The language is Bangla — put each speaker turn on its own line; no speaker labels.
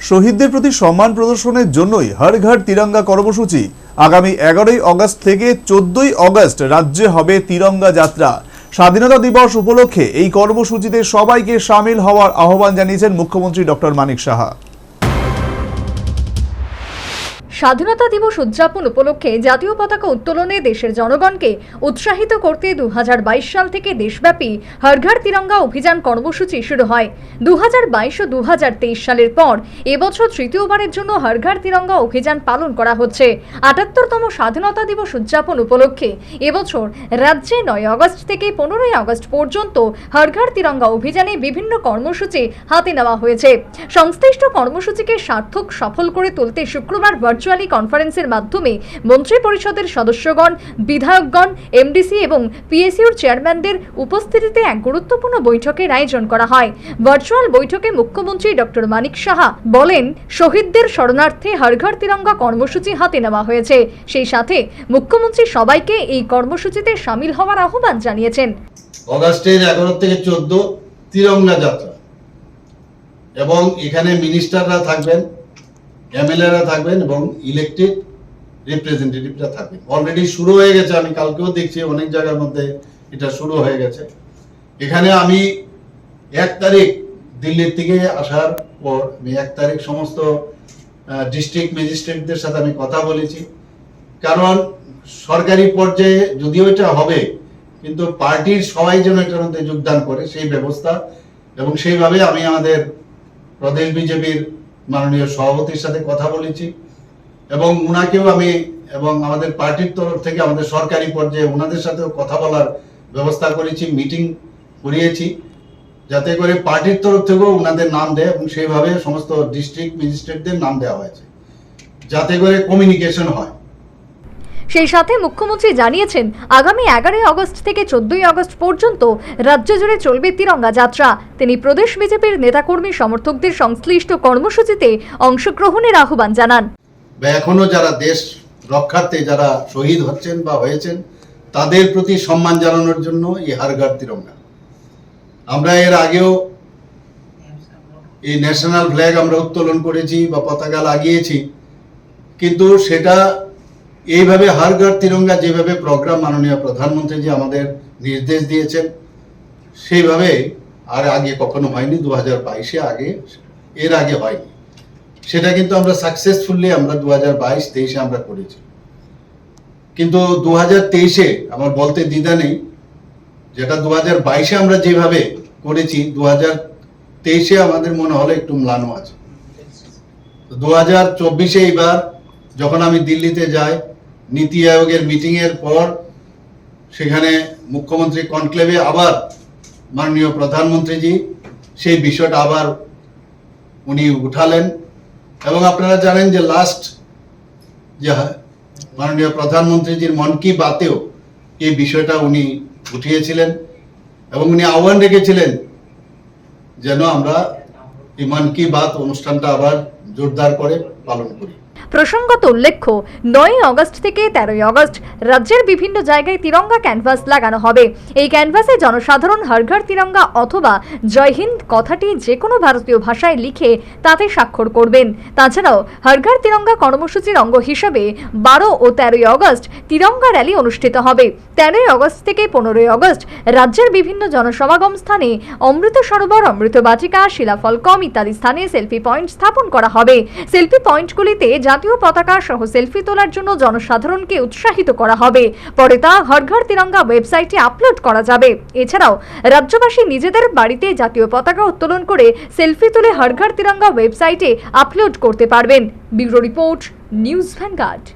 শহীদদের প্রতি সম্মান প্রদর্শনের জন্যই হর ঘর তিরঙ্গা কর্মসূচি। আগামী এগারোই অগস্ট থেকে চোদ্দই অগস্ট রাজ্যে হবে তিরঙ্গা যাত্রা। স্বাধীনতা দিবস উপলক্ষে এই কর্মসূচিতে সবাইকে সামিল হওয়ার আহ্বান জানিয়েছেন মুখ্যমন্ত্রী ডক্টর মানিক সাহা।
স্বাধীনতা দিবস উদযাপন উপলক্ষে জাতীয় পতাকা উত্তোলনে দেশের জনগণকে উৎসাহিত করতে দুহাজার বাইশ সাল থেকে দেশব্যাপী হর ঘর তিরঙ্গা অভিযান কর্মসূচি শুরু হয়। দু ও দুহাজার তেইশ সালের পর এবছর তৃতীয়বারের জন্য হর ঘর তিরঙ্গা অভিযান পালন করা হচ্ছে। আটাত্তরতম স্বাধীনতা দিবস উদযাপন উপলক্ষে এবছর রাজ্যে নয় আগস্ট থেকে পনেরোই আগস্ট পর্যন্ত হর ঘর তিরঙ্গা অভিযানে বিভিন্ন কর্মসূচি হাতে নেওয়া হয়েছে। সংশ্লিষ্ট কর্মসূচিকে সার্থক সফল করে তুলতে শুক্রবার ভার্চুয়ালি কনফারেন্সের মাধ্যমে মন্ত্রী পরিষদের সদস্যগণ, বিধায়কগণ এমডিসি এবং পিএসইউর চেয়ারম্যানদের উপস্থিতিতে এক গুরুত্বপূর্ণ বৈঠকের আয়োজন করা হয়। ভার্চুয়াল বৈঠকে মুখ্যমন্ত্রী ডক্টর মানিক সাহা বলেন, শহীদদের শরণার্থে হর ঘর তিরঙ্গা কর্মসূচি হাতে নেওয়া হয়েছে। সেই সাথে মুখ্যমন্ত্রী সবাইকে এই কর্মসূচিতে সামিল হওয়ার আহ্বান জানিয়েছেন।
অগাস্টের এগারো থেকে চোদ্দ তিরঙ্গা যাত্রা। এবং এখানে মিনিস্টাররা থাকবেন এমএলএরা থাকবেন এবং ইলেকটেড রিপ্রেজেন্টেটিভরা থাকবেন। অলরেডি শুরু হয়ে গেছে, আমি কালকেও দেখছি, অনেক জায়গার মধ্যে এটা শুরু হয়ে গেছে। এখানে আমি এক তারিখ দিল্লির থেকে আসার পর আমি এক তারিখ সমস্ত ডিস্ট্রিক্ট ম্যাজিস্ট্রেটদের সাথে আমি কথা বলেছি। কারণ সরকারি পর্যায়ে যদিও এটা হবে, কিন্তু পার্টির সবাই যেন এটার মধ্যে যোগদান করে, সেই ব্যবস্থা এবং সেইভাবে আমি আমাদের প্রদেশ বিজেপির মাননীয় সভাপতির সাথে কথা বলেছি। এবং উনাকেও আমি এবং আমাদের পার্টির তরফ থেকে আমাদের সরকারি পর্যায়ে ওনাদের সাথেও কথা বলার ব্যবস্থা করেছি, মিটিং করিয়েছি। যাতে করে পার্টির তরফ থেকেও ওনাদের নাম দেয় এবং সেইভাবে সমস্ত ডিস্ট্রিক্ট ম্যাজিস্ট্রেটদের নাম দেওয়া হয়েছে। যাতে করে কমিউনিকেশন হয়।
সেই সাথে মুখ্যমন্ত্রী জানিয়েছেন, আগামী এগারোই আগস্ট থেকে চোদ্দই আগস্ট পর্যন্ত রাজ্য জুড়ে চলবে তিরঙ্গা যাত্রা। তিনি প্রদেশ বিজেপির নেতাকর্মী সমর্থকদের সংশ্লিষ্ট কর্মসূচিতে অংশগ্রহণের আহ্বান জানান।
এখনও যারা দেশ রক্ষার্থে যারা শহীদ হচ্ছেন বা হয়েছেন, তাদের প্রতি সম্মান জানানোর জন্য এই হারগার তিরঙ্গা। আমরা এর আগেও এই ন্যাশনাল ফ্ল্যাগ আমরা উত্তোলন করেছি বা পতাকা লাগিয়েছি, কিন্তু সেটা এইভাবে হারগার তিরঙ্গা যেভাবে প্রোগ্রাম মাননীয় প্রধানমন্ত্রী যে আমাদের নির্দেশ দিয়েছেন, সেইভাবে আর আগে কখনো হয়নি দু হাজার বাইশে আগে, এর আগে হয়নি। সেটা কিন্তু আমরা সাকসেসফুলি আমরা দু হাজার বাইশ, তেইশে আমরা করেছি। কিন্তু দু হাজার তেইশে আমার বলতে দ্বিধা নেই, যেটা দু হাজার বাইশে আমরা যেভাবে করেছি দু হাজার তেইশে আমাদের মনে হলো একটু ম্লানো আছে। দু হাজার চব্বিশে এইবার যখন আমি দিল্লিতে যাই নীতি আয়োগের মিটিং এর পর সেখানে মুখ্যমন্ত্রী কনক্লেভে আবার মাননীয় প্রধানমন্ত্রীজি সেই বিষয়টা আবার উনি উঠালেন। এবং আপনারা জানেন যে লাস্ট যে মাননীয় প্রধানমন্ত্রীজির মন কি বাতেও এই বিষয়টা উনি উঠিয়েছিলেন এবং উনি আহ্বান রেখেছিলেন যেন আমরা এই মন কি বাত অনুষ্ঠানটা আবার জোরদার করে পালন করি।
প্রসঙ্গত উল্লেখ্য নয় আগস্ট থেকে তেরোই আগস্ট রাজ্যের বিভিন্ন জায়গায় তিরঙ্গা ক্যানভাস লাগানো হবে। এই ক্যানভাসে জনসাধারণ হর ঘর তিরঙ্গা অথবা জয় হিন্দ কথাটি যে কোনো ভারতীয় ভাষায় লিখে তাতে স্বাক্ষর করবেন। তাছাড়াও হর ঘর তিরঙ্গা কর্মসূচির অঙ্গ হিসাবে বারো ও তেরোই আগস্ট তিরঙ্গা র্যালি অনুষ্ঠিত হবে। তেরোই আগস্ট থেকে পনেরোই আগস্ট রাজ্যের বিভিন্ন জনসমাগম স্থানে অমৃত সরোবর, অমৃত বাটিকা শিলাফল কম ইত্যাদি স্থানে সেলফি পয়েন্ট স্থাপন করা হবে। সেলফি পয়েন্টগুলিতে জাতীয় পতাকা সহ সেলফি তোলার জন্য জনসাধারণকে উৎসাহিত করা হবে। পরে তা ঘর ঘর তিরঙ্গা ওয়েবসাইটে আপলোড করা যাবে। এছাড়াও রাজ্যবাসী নিজেদের বাড়িতে জাতীয় পতাকা উত্তোলন করে সেলফি তুলে হর ঘর তিরঙ্গা ওয়েবসাইটে আপলোড করতে পারবেন। Bureau report, news Vanguard.